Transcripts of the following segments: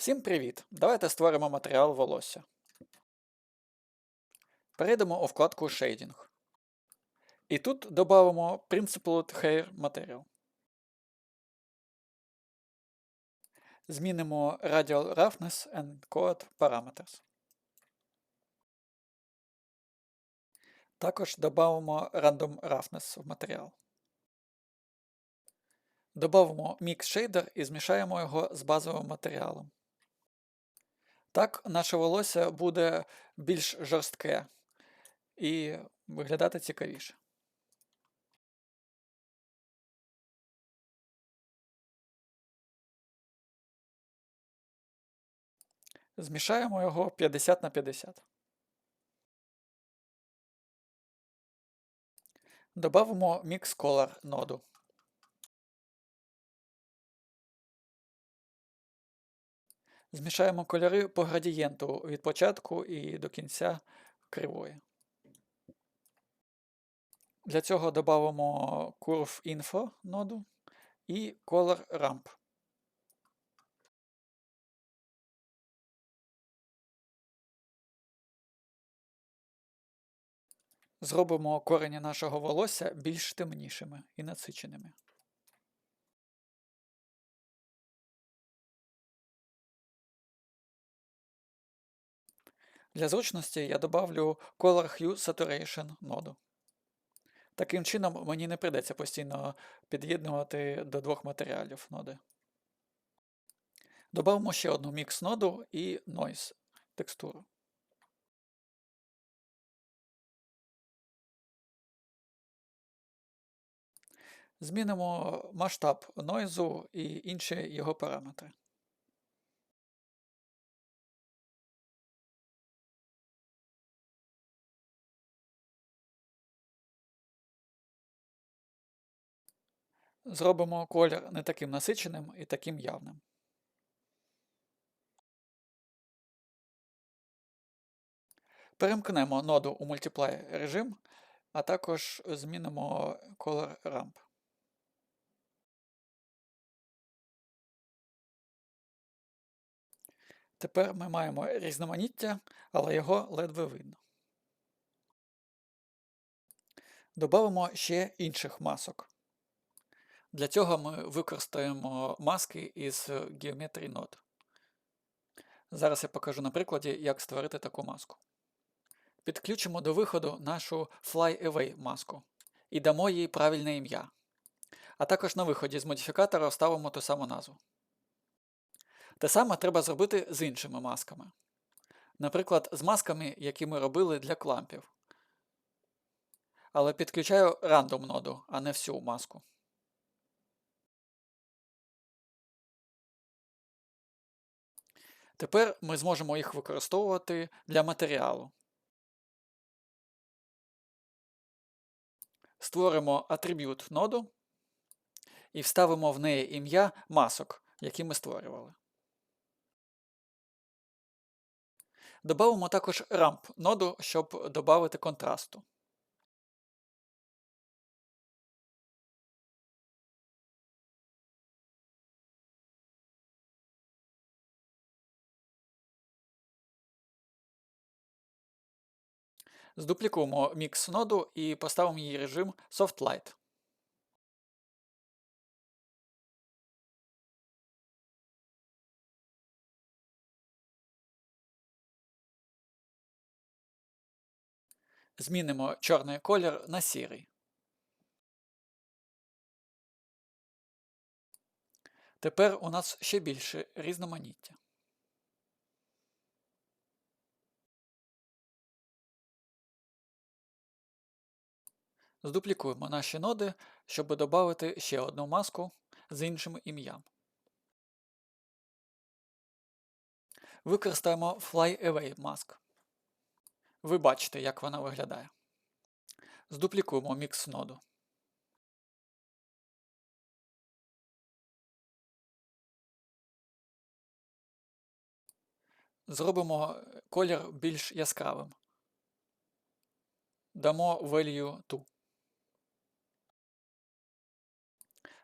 Всім привіт! Давайте створимо матеріал волосся. Перейдемо у вкладку Shading. І тут додамо Principled Hair Material. Змінимо Radial Roughness and Code Parameters. Також додамо Random Roughness в матеріал. Добавимо Mix Shader і змішаємо його з базовим матеріалом. Так, наше волосся буде більш жорстке і виглядати цікавіше. Змішаємо його 50 на 50. Добавимо Mix Color ноду. Змішаємо кольори по градієнту від початку і до кінця кривої. Для цього додамо Curve Info ноду і Color Ramp. Зробимо корені нашого волосся більш темнішими і насиченими. Для зручності я добавлю Color Hue Saturation ноду. Таким чином мені не прийдеться постійно під'єднувати до двох матеріалів ноди. Добавимо ще одну мікс ноду і Noise текстуру. Змінимо масштаб нойзу і інші його параметри. Зробимо колір не таким насиченим і таким явним. Перемкнемо ноду у Multiply режим, а також змінимо Color Ramp. Тепер ми маємо різноманіття, але його ледве видно. Добавимо ще інших масок. Для цього ми використаємо маски із Geometry Node. Зараз я покажу на прикладі, як створити таку маску. Підключимо до виходу нашу Fly Away маску і дамо їй правильне ім'я. А також на виході з модифікатора вставимо ту саму назву. Те саме треба зробити з іншими масками. Наприклад, з масками, які ми робили для клампів. Але підключаю рандом ноду, а не всю маску. Тепер ми зможемо їх використовувати для матеріалу. Створимо атриб'ют ноду і вставимо в неї ім'я масок, які ми створювали. Добавимо також рамп ноду, щоб додати контрасту. Здуплікуємо мікс ноду і поставимо її режим Soft Light. Змінимо чорний колір на сірий. Тепер у нас ще більше різноманіття. Здуплікуємо наші ноди, щоб додати ще одну маску з іншим ім'ям. Використаємо Fly Away Mask. Ви бачите, як вона виглядає. Здуплікуємо мікс ноду. Зробимо колір більш яскравим. Дамо value 2.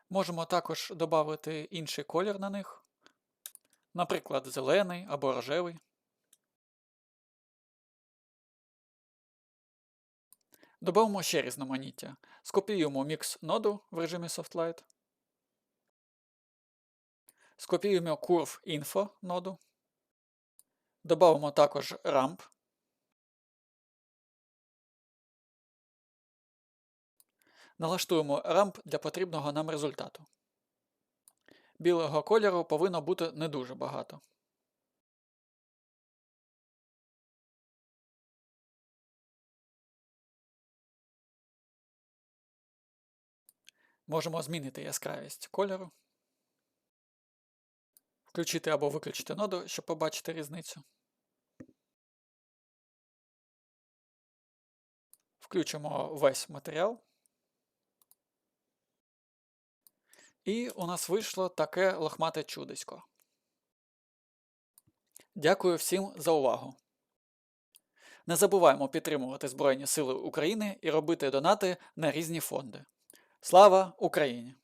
Можемо також додати інший колір на них. наприклад, зелений або рожевий. Добавимо ще різноманіття. Скопіюємо мікс ноду в режимі SoftLight. Скопіюємо Curve Info ноду. Добавимо також ramp. Налаштуємо ramp для потрібного нам результату. Білого кольору повинно бути не дуже багато. Можемо змінити яскравість кольору, включити або виключити ноду, щоб побачити різницю. Включимо весь матеріал. І у нас вийшло таке лохмате чудесько. Дякую всім за увагу. Не забуваємо підтримувати Збройні Сили України і робити донати на різні фонди. Слава Україні!